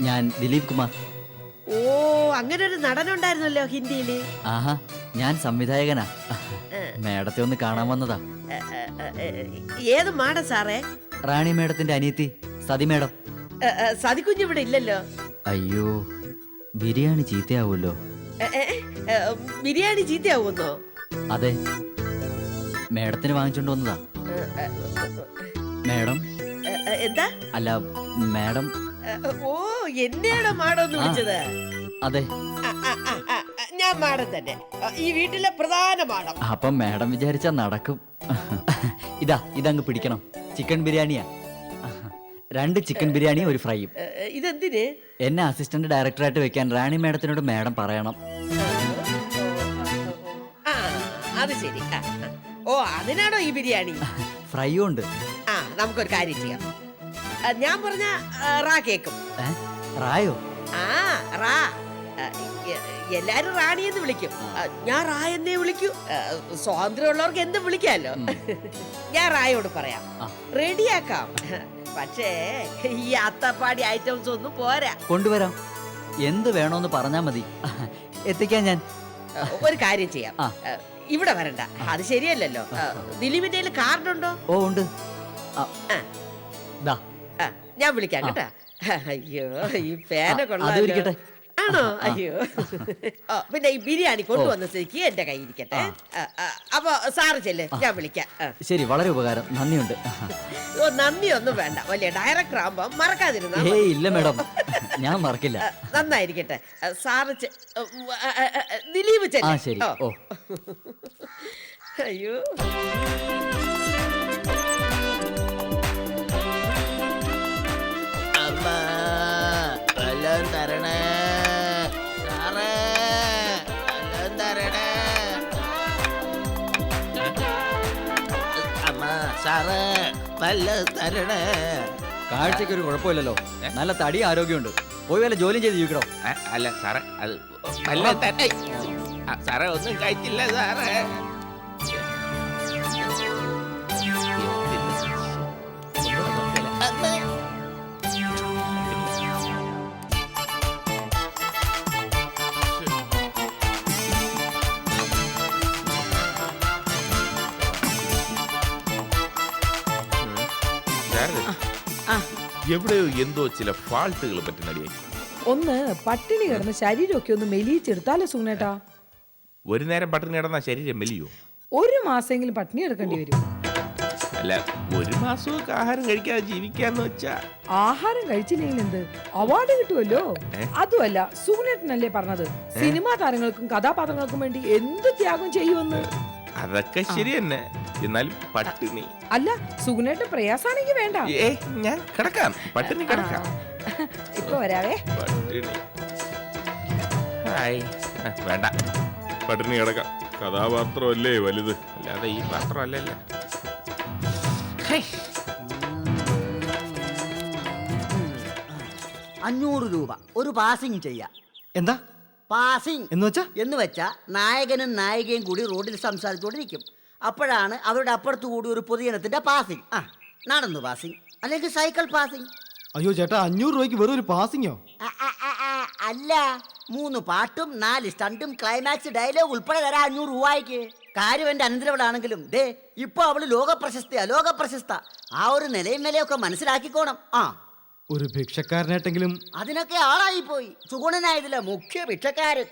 ഞാൻ ദിലീപ് കുമാർ ഓ അങ്ങനെ ഒരു നടനുണ്ടായിരുന്നല്ലോ ഹിന്ദിയിൽ ആഹാ ഞാൻ സംവിധായകനാ മേഡത്തെ ഒന്ന് കാണാൻ വന്നതാ ഏത് മാഡം സാറേ റാണി മേഡത്തിന്റെ അനിയത്തി സതി മേഡം സതി ഇവിടെ ഇല്ലല്ലോ അയ്യോ ബിരിയാണി ചീത്തയാവുമല്ലോ ബിരിയാണി ചീത്തയാവുന്നോ അതെ മേഡത്തിന് വാങ്ങിച്ചോണ്ട് വന്നതാ മേഡം എന്താ അല്ല മേഡം ഓ എന്നെയാണോ മാഡം വിളിച്ചത്? അതെ. ഞാൻ മാഡം തന്നെ. ഈ വീട്ടിലെ പ്രധാന മാഡം. അപ്പം മാഡം വിചാരിച്ച നടക്കും. ഇതാ ഇതങ്ങ് പിടിക്കണം. ചിക്കൻ ബിരിയാണിയാ. രണ്ട് ചിക്കൻ ബിരിയാണിയും ഒരു ഫ്രൈയും. ഇതെന്തിന്? എന്നെ അസിസ്റ്റന്റ് ഡയറക്ടറായിട്ട് വെക്കാൻ റാണി മാഡത്തിനോട് മാഡം പറയണം. അത് ശരി. ഓ അതിനാണോ ഈ ബിരിയാണി? ഫ്രൈയും ഉണ്ട്. ആ നമുക്കൊരു കാര്യം ചെയ്യാം. ഞാൻ പറഞ്ഞ റാ കേക്കും. റായോ? ആ റാ. എല്ലാരും റാണി എന്ന് വിളിക്കും. ഞാൻ റാ എന്നേ വിളിക്കൂ. സ്വാതന്ത്ര്യം ഉള്ളവർക്ക് എന്ത് വിളിക്കാമല്ലോ. ഞാൻ റായോട് പറയാം. റെഡിയാക്കാം. പക്ഷേ ഈ അത്തപ്പാടി ഐറ്റംസ് ഒന്നും പോരാ. കൊണ്ടുവരാം. എന്ത് വേണോന്ന് പറഞ്ഞാ മതി. എത്തിക്കാൻ ഞാൻ. ഒരു കാര്യം ചെയ്യാം. ഇവിടെ വരണ്ട. അത് ശരിയല്ലല്ലോ. ദിലീപിന്റെ കാർഡുണ്ടോ? ഓ ഉണ്ട്. ദാ ആ, ഞാൻ വിളിക്കാം കേട്ടാ. അയ്യോ ഈ പേന അത് ആണോ? അയ്യോ. പിന്നെ ഈ ബിരിയാണി കൊണ്ടുവന്ന സ്ഥിതിക്ക് എന്റെ കൈ ഇരിക്കട്ടെ അപ്പൊ സാറ് ചെല്ല് ഞാൻ വിളിക്കാം. ശരി വളരെ ഉപകാരം. നന്ദിയുണ്ട്. ഓ നന്ദിയൊന്നും വേണ്ട. വലിയ ഡയറക്ടർ ആകുമ്പോ മറക്കാതിരുന്ന ഇല്ല മേഡം. ഞാൻ മറക്കില്ല. നന്നായിരിക്കട്ടെ. സാറ് ദിലീപ്. ഓ. അയ്യോ. സാറേ നല്ല തരണേ. കാഴ്ചക്ക് ഒരു കുഴപ്പമില്ലല്ലോ. നല്ല തടി ആരോഗ്യമുണ്ട്. പോയി വല്ല ജോലിയും ചെയ്ത് ജീവിക്കണോ? അല്ല സാറേ അത് നല്ല തന്നെ സാറേ ഒന്നും കഴിച്ചില്ല സാറേ. എവിടെയോ എന്തോ ചില ഫാൾട്ടുകൾ പറ്റുന്നടിയായി ഒന്ന് പട്ടിണി കിടന്ന് ശരീരമൊക്കെ ഒന്ന് മെലിയിച്ചെടുത്താലോ സുനേട്ടാ. ഒരു നേരം പട്ടിണി കിടന്ന ശരീരം മെലിയോ? ഒരു മാസമെങ്കിലും പട്ടിണി എടുക്കേണ്ടി വരും. അല്ല ഒരു മാസമൊക്കെ ആഹാരം കഴിക്കാതെ ജീവിക്കാന്ന് വെച്ചാ. ആഹാരം കഴിച്ചില്ലെങ്കിൽ എന്ത് അവാർഡ് കിട്ടുമല്ലോ? അതുമല്ല സുഗുണേട്ടനല്ലേ പറഞ്ഞത്? സിനിമാ താരങ്ങൾക്കും കഥാപാത്രങ്ങൾക്കും വേണ്ടി എന്ത് ത്യാഗം ചെയ്യുമെന്ന്? അതൊക്കെ ശരി തന്നെ എന്നാലും പട്ടിണി. അല്ല സുഗുണേട്ടൻ പ്രയാസാണെങ്കിൽ വേണ്ട. ഏ ഞാൻ കിടക്കാം. പട്ടിണി കിടക്കാം. ഇപ്പൊ വരാവേ. പട്ടിണി. ഹായ്. വേണ്ട. പട്ടിണി കിടക്കാം. കഥാപാത്രമല്ലേ വലുത്? അല്ലാതെ ഈ പാത്രമല്ലല്ലേ അഞ്ഞൂറ് രൂപ. ഒരു പാസിംഗ് ചെയ്യാം. എന്താ? പാസിംഗ് എന്ന് വെച്ചാ? എന്ന് വെച്ചാ നായകനും നായികയും കൂടി റോഡിൽ സംസാരിച്ചുകൊണ്ടിരിക്കും അപ്പോഴാണ് അവരുടെ അപ്പുറത്തു കൂടി ഒരു പൊതുജനത്തിന്റെ പാസിംഗ് ആ. നടന്നു പാസിംഗ് അല്ലെങ്കിൽ സൈക്കിൾ പാസിംഗ് അയ്യോ ചേട്ടാ അഞ്ഞൂറ് രൂപയ്ക്ക് വെറും ഒരു പാസിങ്ങോ ആ, അല്ല മൂന്ന് പാട്ടും നാല് സ്റ്റണ്ടും ക്ലൈമാക്സ് ഡയലോഗ് ഉൾപ്പെടെ തരാം അഞ്ഞൂറ് രൂപയ്ക്ക്. കാര്യം എന്റെ അനന്തരവളാണെങ്കിലും ദേ ഇപ്പൊ അവൾ ലോക പ്രശസ്തയാ ലോക പ്രശസ്ത ആ ഒരു നിലയും വിലയൊക്കെ മനസ്സിലാക്കിക്കോണം. ആ ഒരു ഭിക്ഷക്കാരനായിട്ടെങ്കിലും അതിനൊക്കെ ആളായി പോയി സുഗുണനായതിലെ മുഖ്യ ഭിക്ഷക്കാരൻ.